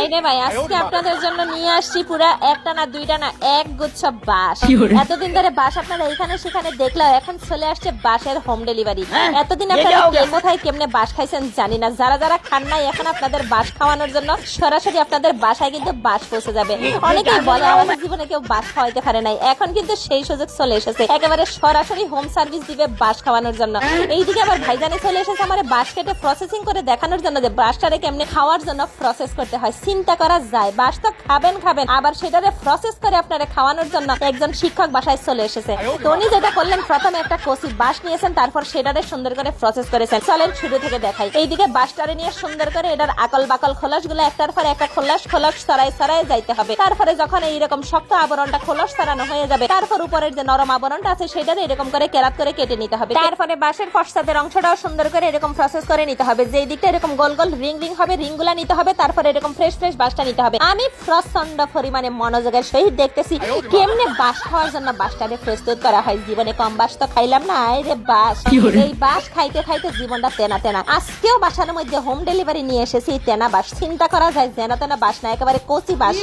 ভাই রে ভাই আজকে আপনাদের জন্য নিয়ে আসছি পুরা একটা না দুইটা না এক গুচ্ছ বাস এতদিন ধরে বাস আপনারা এখানে সেখানে এখন চলে আসছে বাসের হোম ডেলিভারি এতদিন আপনারা কে কোথায় কেমনে বাস খাইছেন জানি না। যারা যারা খান নাই এখন আপনাদের বাস খাওয়ানোর জন্য সরাসরি আপনাদের বাসায় কিন্তু বাস পৌঁছে যাবে। অনেকেই বলে আমাদের জীবনে কেউ বাস খাওয়াইতে পারে নাই। এখন কিন্তু সেই সুযোগ চলে এসেছে। একেবারে সরাসরি হোম সার্ভিস দিবে বাস খাওয়ানোর জন্য। এইদিকে আবার ভাইজানে চলে এসেছে আমার বাস কেটে প্রসেসিং করে দেখানোর জন্য যে বাসটারে কেমনে খাওয়ার জন্য প্রসেস করতে হয়। চিন্তা করা যায়। বাস তো খাবেন খাবেন। আবার সেটারে প্রসেস করে আপনারা খাওয়ানোর জন্য একজন শিক্ষক বাসায় চলে এসেছে। উনি যেটা করলেন, প্রথমে একটা কচি বাস নিয়েছেন, তারপর সেটারে সুন্দর করে প্রসেস করেছেন। চলেন শুরু থেকে দেখাই। এইদিকে বাসটারে নিয়ে সুন্দর করে এটার আকল বাকল খোলসগুলো একটার পর একটা খোলস খোলস সরাই সরাই যাইতে হবে। তারপরে যখন এইরকম শক্ত আবরণটা খোলস সরানো হয়ে যাবে, তারপর উপরের যে নরম আবরণটা আছে সেটারে এরকম করে কেরাত করে কেটে নিতে হবে। তারপরে বাঁশের ফর্সাদের অংশটাও সুন্দর করে এরকম প্রসেস করে নিতে হবে। যেই দিকটা এরকম গোল গোল রিং রিং হবে রিংগুলা নিতে হবে। তারপরে এরকম ফ্রেশ ফ্রেশ বাসটা নিতে হবে। আমি প্রচণ্ড পরিমাণে মনোযোগের সহিত দেখতেছি কেমনে বাস খাওয়ার জন্য বাসটারে প্রস্তুত করা হয়। জীবনে কম বাস তো খাইলাম না। এই রে বাস। এই বাস খাইতে খাইতে জীবনটা তেনা তেনা। আজকেও বাসার মধ্যে হোম ডেলিভারি নিয়ে এসেছি তেনা বাস। চিন্তা করা যায় যেন তেনা বাস না একেবারে কচি বাস।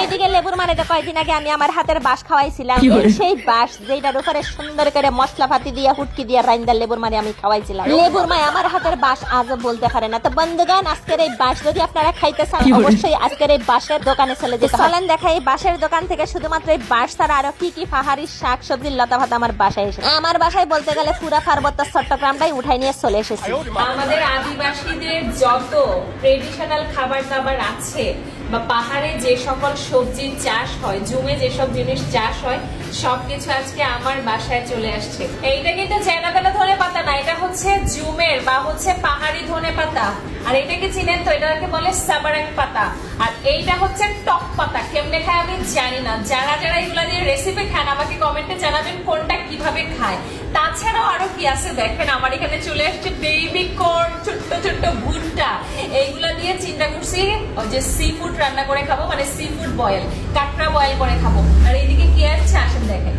এইদিকে লেবুর মানে কয়েকদিন আগে আমি আমার হাতের বাস খাওয়াইছিলাম সেই বাস যেটার উপরে সুন্দর করে মশলা পাতি দিয়ে হুটকি দিয়ে রাইন্দা লেবুর মানে আমি খাওয়াইছিলাম। লেবুর মায় আমার হাতের বাস আজও বলতে পারে না। তো বন্ধুগান আজকের এই বাস যদি আপনারা খাইতে চান অবশ্যই আজকের এই বাসের দোকানে চলে যেতে চলেন দেখা এই বাসের দোকান থেকে শুধুমাত্র এই বাস ছাড়া আরও কি কি পাহাড়ি শাক সবজির লতা ভাত আমার বাসায় এসেছে। আমার বাসায় বলতে গেলে পুরা পার্বত্য চট্টগ্রামটাই উঠাই নিয়ে চলে এসেছি। আমাদের আদিবাসীদের যত ট্রেডিশনাল খাবার দাবার আছে বা পাহাড়ে যে সকল সবজির চাষ হয় জুমে যেসব জিনিস চাষ হয় সবকিছু আজকে আমার বাসায় চলে আসছে। এইটা কিন্তু হচ্ছে জুমের বা হচ্ছে পাহাড়ি ধনে পাতা। আর এটাকে চিনেন তো এটাকে বলে সাবারাং পাতা। আর এইটা হচ্ছে টক পাতা। কেমনে খায় আমি জানি না। যারা যারা এগুলা দিয়ে রেসিপি খান, আমাকে কমেন্টে জানাবেন কোনটা কীভাবে খায়। তাছাড়াও আরও কি আছে? দেখেন, আমার এখানে চলে আসছে বেবি কর্ন ছোট্ট ছোট্ট ভুট্টা। এইগুলা দিয়ে চিন্তা করছি যে সি ফুড রান্না করে খাব মানে সি ফুড বয়েল কাঁকড়া বয়েল করে খাব। আর এইদিকে কি আসছে? আসেন দেখেন।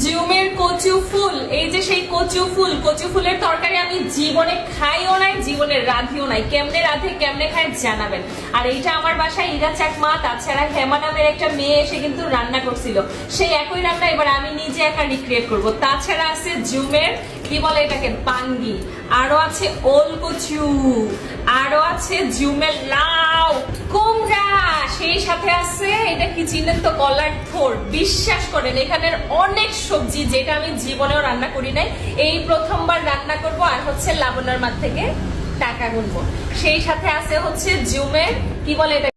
জিউমের কচু ফুল, এই যে সেই কচু ফুল, কচু ফুলের তরকারি আমি জীবনে খাইও নাই, জীবনে রাধিও নাই। কেমনে রাধে, কেমনে খাই জানাবেন। আর এইটা আমার বাসায় ইরা চাকমা, তাছাড়া হেমা নামের একটা মেয়ে এসে কিন্তু রান্না করছিল। সেই একই রান্না এবার আমি নিজে একা রিক্রিয়েট করব। তাছাড়া আছে জুমের কি বলে এটাকে, পাঙ্গি। আরও আছে ওল কচু। আরও আছে জুমের কুমড়া সেই সাথে আছে, এটা কি চিনেন তো, কলার থোর বিশ্বাস করেন, এখানের অনেক সবজি যেটা আমি জীবনেও রান্না করি নাই, এই প্রথমবার রান্না করব আর হচ্ছে লাবণার মাঠ থেকে টাকা গুনবো। সেই সাথে আছে হচ্ছে জুমের কি বলে এটা?